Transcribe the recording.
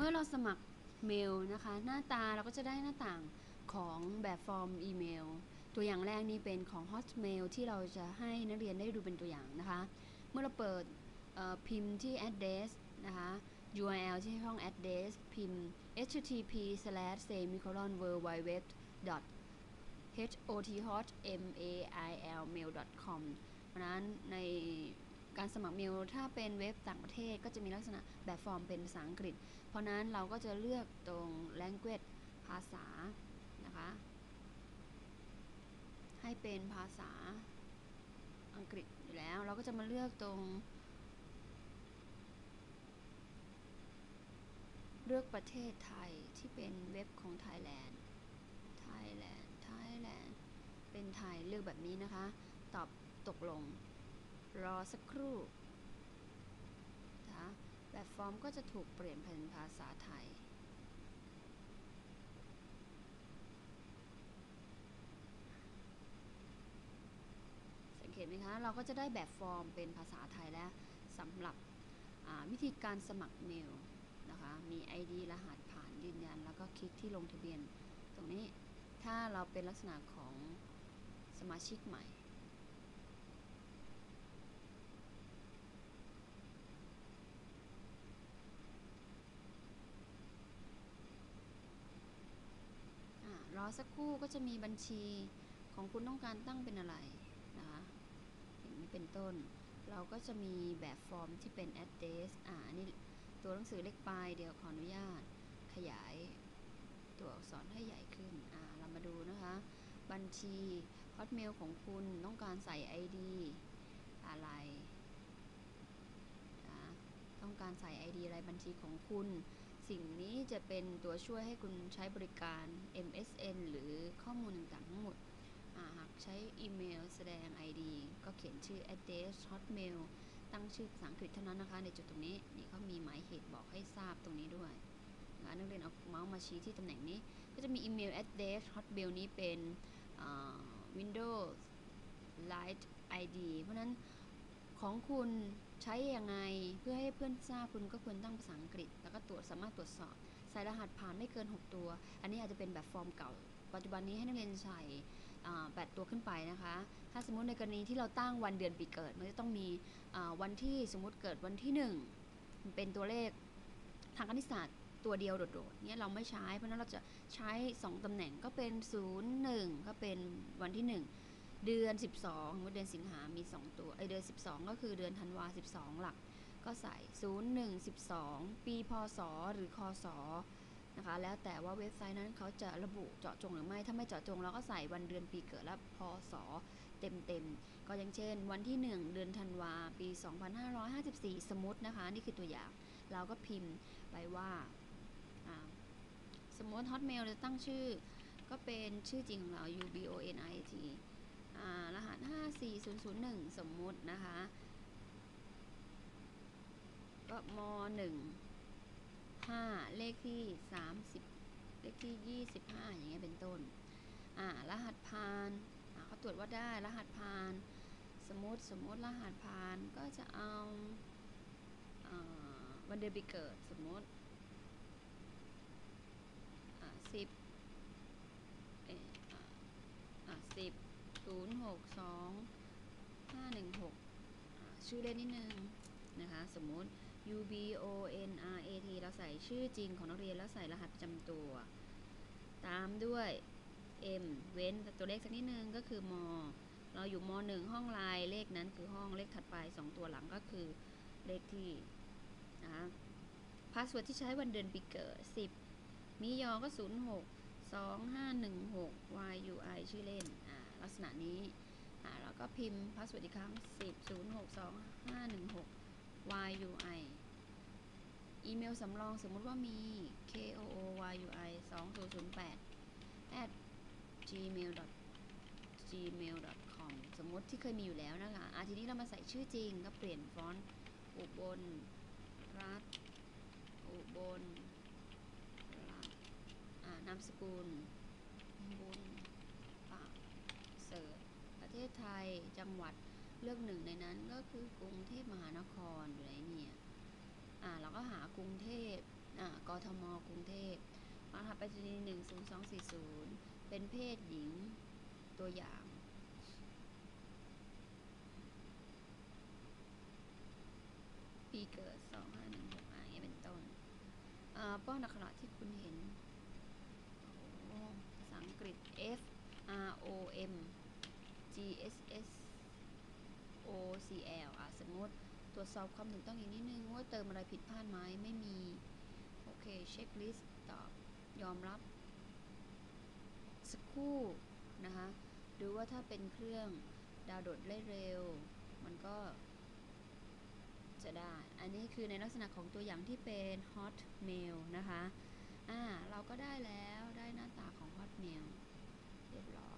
เมื่อเราสมัครเมลนะคะ หน้าตาเราก็จะได้หน้าต่างของแบบฟอร์มอีเมล ตัวอย่างแรกนี้เป็นของ Hotmail ที่เราจะให้นักเรียนได้ดูเป็นตัวอย่างนะคะ เมื่อเราเปิดพิมพ์ที่ address นะคะ URL ที่ช่อง address พิมพ์ http slash semicolon world wide web dot hothotmail.com เพราะนั้นใน การสมัครเมลถ้าเป็นเว็บต่างประเทศก็จะมีลักษณะแบบฟอร์มเป็นภาษาอังกฤษ เพราะนั้นเราก็จะเลือกตรง language ภาษานะคะ ให้เป็นภาษาอังกฤษอยู่แล้ว เราก็จะมาเลือกตรง เลือกประเทศไทยที่เป็นเว็บของ Thailand Thailand Thailand เป็นไทยเลือกแบบนี้นะคะ ตอบตกลง รอสักครู่นะแบบฟอร์มก็จะถูกเปลี่ยนเป็นภาษาไทย สังเกตไหมคะ เราก็จะได้แบบฟอร์มเป็นภาษาไทยแล้วสำหรับวิธีการสมัครเมลนะคะ มี ID รหัสผ่านยืนยัน แล้วก็คลิกที่ลงทะเบียน ตรงนี้ถ้าเราเป็นลักษณะของสมาชิกใหม่ อ่ารอ สักครู่ก็จะมีบัญชีของคุณต้องการตั้งเป็นอะไรนะคะอย่างนี้เป็นต้น เราก็จะมีแบบฟอร์มที่เป็น address อ่านี่ตัวหนังสือเล็กไปเดี๋ยวขออนุญาตขยายตัวอักษรให้ใหญ่ขึ้น อ่า เรามาดูนะคะ บัญชี hotmail ของคุณต้องการใส่ ID อะไรนะต้องการใส่ ID อะไรบัญชีของคุณ สิ่งนี้จะเป็นตัวช่วยให้คุณใช้บริการ MSN หรือข้อมูลต่างๆทั้งหมดาหากใช้อีเมลแสดง ID ก็เขียนชื่อ address hotmail ตั้งชื่อภาษาอังกฤษเท่านั้นนะคะ ในจุดตรงนี้นี่เขามีหมายเหตุบอกให้ทราบตรงนี้ด้วยนักเรียนเอาเมาส์มาชี้ที่ตำแหน่งนี้ ก็จะมีอีเมล address hotmail นี้เป็น Windows Lite ID เพราะนั้น ของคุณใช้ยังไงเพื่อให้เพื่อนทราบคุณก็ควรตั้งภาษาอังกฤษ แล้วก็ตรวจสามารถตรวจสอบ ใส่รหัสผ่านไม่เกิน 6 ตัว อันนี้อาจจะเป็นแบบฟอร์มเก่า ปัจจุบันนี้ให้นักเรียนใส่อ่า8ตัวขึ้นไปนะคะ ถ้าสมมุติในกรณีที่เราตั้งวันเดือนปีเกิด มันจะต้องมีวันที่สมมุติเกิดวันที่ 1 เป็นตัวเลขทางคณิตศาสตร์ตัวเดียวโดดๆเนี่ยเราไม่ใช้ เพราะฉะนั้นเราจะใช้ 2 ตำแหน่งก็เป็น 0 1 ก็เป็นวันที่ 1 เดือน 12สมมุติเดือนสิงหามี 2 ตัวไอเดือน 12 ก็คือเดือนธันวา 12 หลัก ก็ใส่ 0 1 12 ปีพศ หรือคศนะคะ แล้วแต่ว่าเว็บไซต์นั้นเขาจะระบุเจาะจงหรือไม่ ถ้าไม่เจาะจงเราก็ใส่วันเดือนปีเกิดและพศเต็มๆ ก็อย่างเช่น วันที่ 1 เดือนธันวาปี 2554 สมมตินะคะ นี่คือตัวอย่าง เราก็พิมพ์ไปว่าสมมติ Hotmail จะตั้งชื่อ ก็เป็นชื่อจริงของเรา U B O N I T รหัส 54001 สมมุตินะคะ ก็ม1 5 เลขที่ 30 เลขที่ 25 อย่างเงี้ยเป็นต้น อ่ารหัสผ่านเขาตรวจว่าได้รหัสผ่าน สมมติสมมติรหัสผ่านก็จะเอาวันเดือนปีเกิดสมมติสิบเอออ่อสิบ ศูนย์หกสองห้าหนึ่งหกชื่อเล่นนิดนึงนะคะ สมมติ U B O N R A T เราใส่ชื่อจริงของนักเรียนแล้วใส่รหัสประจำตัว ตามด้วย M เว้นตัวเลขสักนิดนึงก็คือมเราอยู่ม1ห้องลายเลขนั้นคือห้องเลขถัดไป 2 ตัวหลังก็คือเลขที่นะคะพาสเวิร์ดที่ใช้วันเดือนปีเกิด 10 มียอก็ 0 6 2 5 1 6 y u i ชื่อเล่น ลักษณะนี้แล้วก็พิมพ์พาสเวิร์ดอีกครั้ง 10 0 6 2 5 1 6 y u i อีเมลสำรองสมมุติว่ามี k o o y u i 2 0 0 8 at gmail gmail com สมมติที่เคยมีอยู่แล้วนะคะอะทีนี้เรามาใส่ชื่อจริงก็เปลี่ยนฟอนต์อุบลรัฐอุบลรัฐนามสกุลบุญปากเสริฐประเท ศไทยจังหวัดเลือกหนึ่งในนั้นก็คือกรุงเทพมหานครอยู่ไหนเนี่ยอ่าเราก็หากรุงเทพอ่ากทมกรุงเทพรหัสไปรษณีย์หนึ่งศูนย์สองสี่ศูนย์เป็นเพศหญิงตัวอย่างปีเกิด 2516อะอย่างเงี้ยเป็นต้นอ่าป้อนอักขระที่คุณเห็น โอ้ภาษาอังกฤษ F R O M G S S O C L อะสมมติตรวจสอบความถูกต้องอีกนิดนึงว่าเติมอะไรผิดพลาดไหมไม่มี โอเค เช็คลิสต์ตอบยอมรับ สักครู่นะคะหรือว่าถ้าเป็นเครื่องดาวน์โหลดได้เร็ว มันก็จะได้ อันนี้คือในลักษณะของตัวอย่างที่เป็น Hotmail นะคะ อ่า เราก็ได้แล้ว ได้หน้าตาของ Hotmail เรียบร้อย